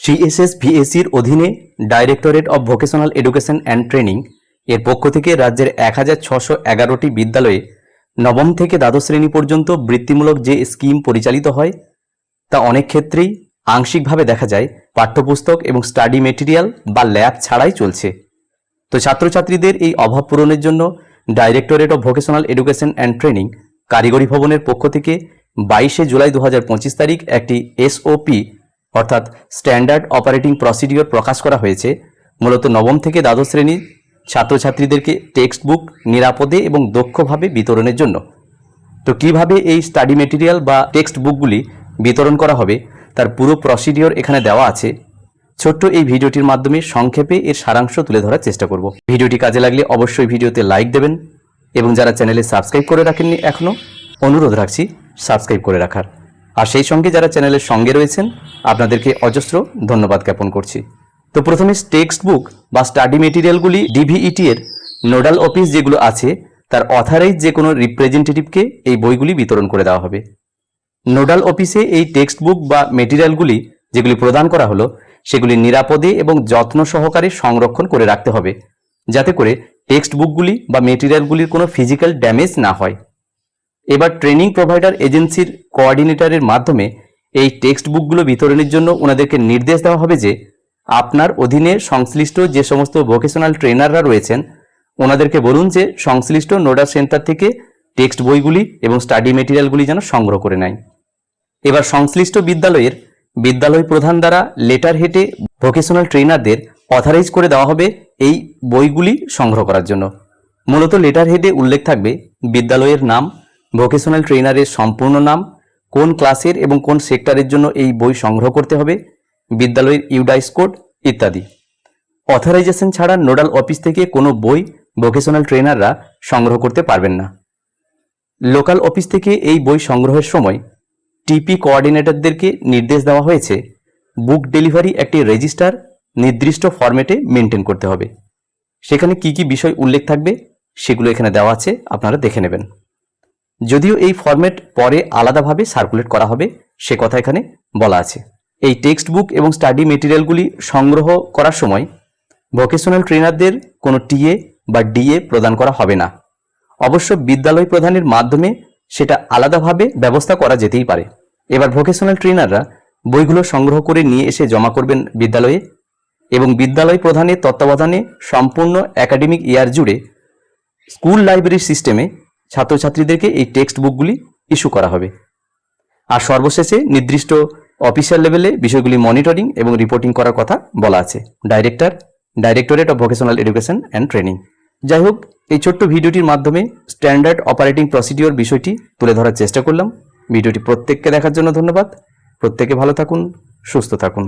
CSS ভিএসির অধীনে directorate of vocational education and training এর পক্ষ থেকে রাজ্যের এক হাজার ছশো এগারোটি বিদ্যালয়ে নবম থেকে দ্বাদশ শ্রেণি পর্যন্ত বৃত্তিমূলক যে স্কিম পরিচালিত হয়, তা অনেক ক্ষেত্রেই আংশিকভাবে দেখা যায় পাঠ্যপুস্তক এবং স্টাডি মেটেরিয়াল বা ল্যাব ছাড়াই চলছে। তো ছাত্রছাত্রীদের এই অভাব পূরণের জন্য directorate of vocational education and training কারিগরি ভবনের পক্ষ থেকে বাইশে জুলাই দু হাজার পঁচিশ তারিখ একটি এসওপি অর্থাৎ স্ট্যান্ডার্ড অপারেটিং প্রসিডিওর প্রকাশ করা হয়েছে, মূলত নবম থেকে দ্বাদশ শ্রেণির ছাত্রছাত্রীদেরকে টেক্সট বুক নিরাপদে এবং দক্ষভাবে বিতরণের জন্য। তো কীভাবে এই স্টাডি মেটেরিয়াল বা টেক্সট বুকগুলি বিতরণ করা হবে, তার পুরো প্রসিডিওর এখানে দেওয়া আছে। ছোট্ট এই ভিডিওটির মাধ্যমে সংক্ষেপে এর সারাংশ তুলে ধরার চেষ্টা করব। ভিডিওটি কাজে লাগলে অবশ্যই ভিডিওতে লাইক দেবেন এবং যারা চ্যানেলে সাবস্ক্রাইব করে রাখেননি এখনও, অনুরোধ রাখছি সাবস্ক্রাইব করে রাখার। আর সেই সঙ্গে যারা চ্যানেলের সঙ্গে রয়েছেন, আপনাদেরকে অজস্র ধন্যবাদ জ্ঞাপন করছি। তো প্রথমে টেক্সট বুক বা স্টাডি মেটেরিয়ালগুলি ডিভিইটি এর নোডাল অফিস যেগুলো আছে, তার অথরাইজ যে কোনো রিপ্রেজেন্টেটিভকে এই বইগুলি বিতরণ করে দেওয়া হবে। নোডাল অফিসে এই টেক্সট বুক বা মেটেরিয়ালগুলি যেগুলি প্রদান করা হলো, সেগুলি নিরাপদে এবং যত্ন সহকারে সংরক্ষণ করে রাখতে হবে, যাতে করে টেক্সট বুকগুলি বা মেটেরিয়ালগুলির কোনো ফিজিক্যাল ড্যামেজ না হয়। এবার ট্রেনিং প্রোভাইডার এজেন্সির কোঅর্ডিনেটরের মাধ্যমে এই টেক্সট বুকগুলো বিতরণের জন্য ওনাদেরকে নির্দেশ দেওয়া হবে যে আপনার অধীনে সংশ্লিষ্ট যে সমস্ত ভোকেশনাল ট্রেনাররা রয়েছেন, ওনাদেরকে বলুন যে সংশ্লিষ্ট নোডা সেন্টার থেকে টেক্সট বইগুলি এবং স্টাডি মেটেরিয়ালগুলি যেন সংগ্রহ করে নেয়। এবার সংশ্লিষ্ট বিদ্যালয়ের বিদ্যালয় প্রধান দ্বারা লেটার হেটে ভোকেশনাল ট্রেনারদের অথরাইজ করে দেওয়া হবে এই বইগুলি সংগ্রহ করার জন্য। মূলত লেটার হেডে উল্লেখ থাকবে বিদ্যালয়ের নাম ভোকেশনাল ট্রেনারের সম্পূর্ণ নাম কোন ক্লাসের এবং কোন সেক্টরের জন্য এই বই সংগ্রহ করতে হবে, বিদ্যালয়ের ইউডাইস কোড ইত্যাদি। অথরাইজেশন ছাড়া নোডাল অফিস থেকে কোনো বই ভোকেশনাল ট্রেনাররা সংগ্রহ করতে পারবেন না। লোকাল অফিস থেকে এই বই সংগ্রহের সময় টিপি কোঅর্ডিনেটরদেরকে নির্দেশ দেওয়া হয়েছে, বুক ডেলিভারি একটি রেজিস্টার নির্দিষ্ট ফরম্যাটে মেনটেন করতে হবে। সেখানে কি কি বিষয় উল্লেখ থাকবে সেগুলো এখানে দেওয়া আছে, আপনারা দেখে নেবেন। যদিও এই ফরম্যাট পরে আলাদাভাবে সার্কুলেট করা হবে, সে কথা এখানে বলা আছে। এই টেক্সট বুক এবং স্টাডি মেটেরিয়ালগুলি সংগ্রহ করার সময় ভোকেশনাল ট্রেনারদের কোনো টিএ বা ডিএ প্রদান করা হবে না। অবশ্য বিদ্যালয় প্রধানের মাধ্যমে সেটা আলাদাভাবে ব্যবস্থা করা যেতেই পারে। এবার ভোকেশনাল ট্রেনাররা বইগুলো সংগ্রহ করে নিয়ে এসে জমা করবেন বিদ্যালয়ে এবং বিদ্যালয় প্রধানের তত্ত্বাবধানে সম্পূর্ণ একাডেমিক ইয়ার জুড়ে স্কুল লাইব্রেরি সিস্টেমে ছাত্রছাত্রীদেরকে এই টেক্সট বুকগুলি ইস্যু করা হবে। আর সর্বশেষে নির্দিষ্ট অফিসিয়াল লেভেলে বিষয়গুলি মনিটরিং এবং রিপোর্টিং করার কথা বলা আছে। Director directorate of vocational education and training যাই হোক, এই ছোট্ট ভিডিওটির মাধ্যমে স্ট্যান্ডার্ড অপারেটিং প্রসিডিওর বিষয়টি তুলে ধরার চেষ্টা করলাম। ভিডিওটি প্রত্যেককে দেখার জন্য ধন্যবাদ। প্রত্যেকে ভালো থাকুন, সুস্থ থাকুন।